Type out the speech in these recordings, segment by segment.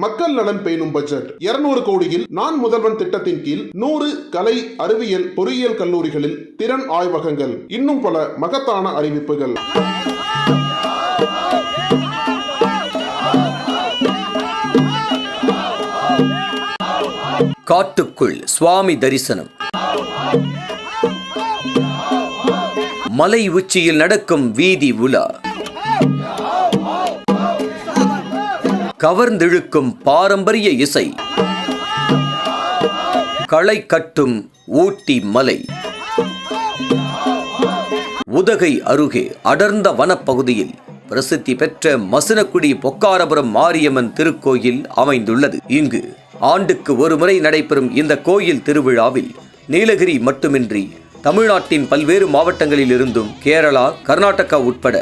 மக்கள் நலன் பேணும் பட்ஜெட். இருநூறு கோடியில் நான் முதல்வன் திட்டத்தின் கீழ் நூறு கலை அறிவியல் பொறியியல் கல்லூரிகளில் திறன் ஆய்வகங்கள். இன்னும் பல மகத்தான அறிவிப்புகள். காட்டுக்குள் சுவாமி தரிசனம். மலை உச்சியில் நடக்கும் வீதி உலா. கவர்ந்திழுக்கும் பாரம்பரிய இசை. களை கட்டும் ஊட்டி மலை. உதகை அருகே அடர்ந்த வனப்பகுதியில் பிரசித்தி பெற்ற மசினக்குடி பொக்காரபுரம் மாரியம்மன் திருக்கோயில் அமைந்துள்ளது. இங்கு ஆண்டுக்கு ஒருமுறை நடைபெறும் இந்த கோயில் திருவிழாவில் நீலகிரி மட்டுமின்றி தமிழ்நாட்டின் பல்வேறு மாவட்டங்களில் இருந்தும் கேரளா கர்நாடகா உட்பட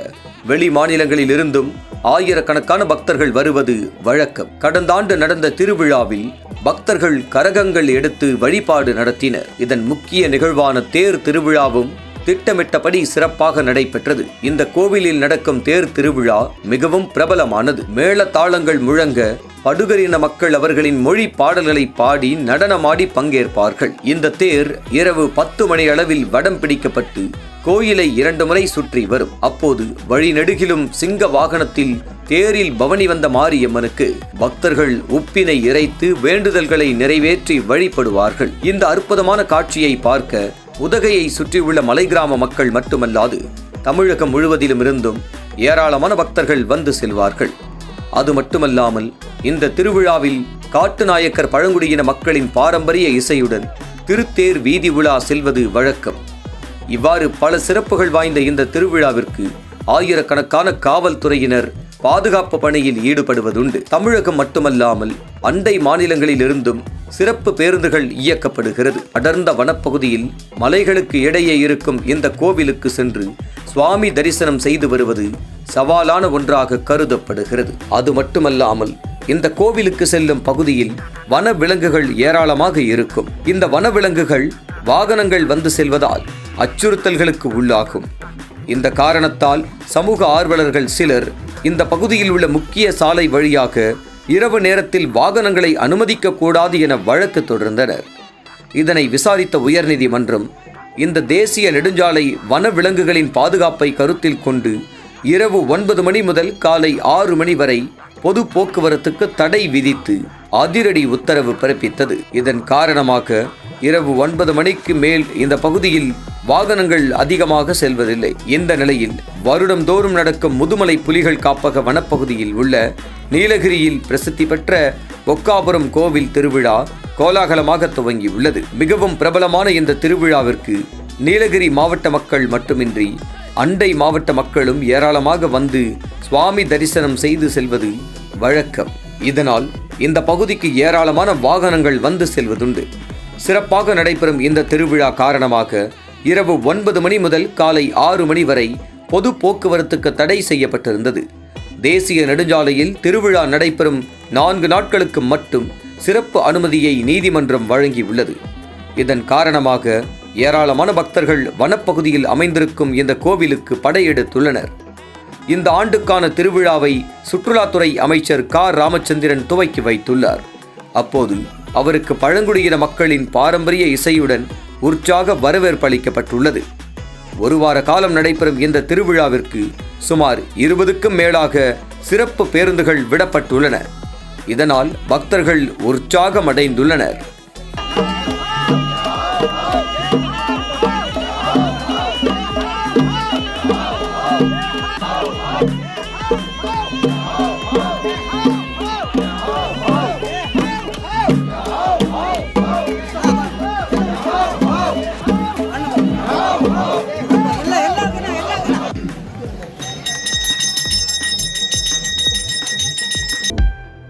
வெளி மாநிலங்களிலிருந்தும் ஆயிரக்கணக்கான பக்தர்கள் வருவது வழக்கம். கடந்த ஆண்டு நடந்த திருவிழாவில் பக்தர்கள் கரகங்கள் எடுத்து வழிபாடு நடத்தினர். இதன் முக்கிய நிகழ்வான தேர் திருவிழாவும் திட்டமிட்டபடி சிறப்பாக நடைபெற்றது. இந்த கோவிலில் நடக்கும் தேர் திருவிழா மிகவும் பிரபலமானது. மேள தாளங்கள் முழங்க படுகரின மக்கள் அவர்களின் மொழி பாடல்களை பாடி நடனமாடி பங்கேற்பார்கள். இந்த தேர் இரவு பத்து மணி அளவில் வடம் பிடிக்கப்பட்டு கோயிலை இரண்டு முறை சுற்றி வரும். அப்போது வழிநெடுகிலும் சிங்க வாகனத்தில் தேரில் பவனி வந்த மாரியம்மனுக்கு பக்தர்கள் உப்பினை இறைத்து வேண்டுதல்களை நிறைவேற்றி வழிபடுவார்கள். இந்த அற்புதமான காட்சியை பார்க்க உதகையை சுற்றியுள்ள மலை கிராம மக்கள் மட்டுமல்லாது தமிழகம் முழுவதிலும் இருந்தும் ஏராளமான பக்தர்கள் வந்து செல்வார்கள். அது மட்டுமல்லாமல் இந்த திருவிழாவில் காட்டுநாயக்கர் பழங்குடியின மக்களின் பாரம்பரிய இசையுடன் திருத்தேர் வீதி உலா செல்வது வழக்கம். இவ்வாறு பல சிறப்புகள் வாய்ந்த இந்த திருவிழாவிற்கு ஆயிரக்கணக்கான காவல்துறையினர் பாதுகாப்பு பணியில் ஈடுபடுவதுண்டு. தமிழகம் மட்டுமல்லாமல் அண்டை மாநிலங்களிலிருந்தும் சிறப்பு பேருந்துகள் இயக்கப்படுகிறது. அடர்ந்த வனப்பகுதியில் மலைகளுக்கு இடையே இருக்கும் இந்த கோவிலுக்கு சென்று சுவாமி தரிசனம் செய்து வருவது சவாலான ஒன்றாக கருதப்படுகிறது. அது மட்டுமல்லாமல் இந்த கோவிலுக்கு செல்லும் பகுதியில் வன விலங்குகள் ஏராளமாக இருக்கும். இந்த வனவிலங்குகள் வாகனங்கள் வந்து செல்வதால் அச்சுறுத்தல்களுக்கு உள்ளாகும். இந்த காரணத்தால் சமூக ஆர்வலர்கள் சிலர் இந்த பகுதியில் உள்ள முக்கிய சாலை வழியாக இரவு நேரத்தில் வாகனங்களை அனுமதிக்கக்கூடாது என வழக்கு தொடர்ந்தனர். இதனை விசாரித்த உயர்நீதிமன்றம் இந்த தேசிய நெடுஞ்சாலை வனவிலங்குகளின் பாதுகாப்பை கருத்தில் கொண்டு இரவு ஒன்பது மணி முதல் காலை ஆறு மணி வரை பொது போக்குவரத்துக்கு தடை விதித்து அதிரடி உத்தரவு பிறப்பித்தது. இதன் காரணமாக இரவு ஒன்பது மணிக்கு மேல் இந்த பகுதியில் வாகனங்கள் அதிகமாக செல்வதில்லை. இந்த நிலையில் வருடந்தோறும் நடக்கும் முதுமலை புலிகள் காப்பக வனப்பகுதியில் உள்ள நீலகிரியில் பிரசித்தி பெற்ற ஒக்காபுரம் கோவில் திருவிழா கோலாகலமாக துவங்கியுள்ளது. மிகவும் பிரபலமான இந்த திருவிழாவிற்கு நீலகிரி மாவட்ட மக்கள் மட்டுமின்றி அண்டை மாவட்ட மக்களும் ஏராளமாக வந்து சுவாமி தரிசனம் செய்து செல்வது வழக்கம். இதனால் இந்த பகுதிக்கு ஏராளமான வாகனங்கள் வந்து செல்வதுண்டு. சிறப்பாக நடைபெறும் இந்த திருவிழா காரணமாக இரவு ஒன்பது மணி முதல் காலை ஆறு மணி வரை பொது போக்குவரத்துக்கு தடை செய்யப்பட்டிருந்தது. தேசிய நெடுஞ்சாலையில் திருவிழா நடைபெறும் நான்கு நாட்களுக்கு மட்டும் சிறப்பு அனுமதியை நீதிமன்றம் வழங்கியுள்ளது. இதன் காரணமாக ஏராளமான பக்தர்கள் வனப்பகுதியில் அமைந்திருக்கும் இந்த கோவிலுக்கு படையெடுத்துள்ளனர். இந்த ஆண்டுக்கான திருவிழாவை சுற்றுலாத்துறை அமைச்சர் கா. ராமச்சந்திரன் துவக்கி வைத்துள்ளார். அப்போது அவருக்கு பழங்குடியின மக்களின் பாரம்பரிய இசையுடன் உற்சாக வரவேற்பு அளிக்கப்பட்டுள்ளது. ஒரு வார காலம் நடைபெறும் இந்த திருவிழாவிற்கு சுமார் இருபதுக்கும் மேலாக சிறப்பு பேருந்துகள் விடப்பட்டுள்ளன. இதனால் பக்தர்கள் உற்சாகம்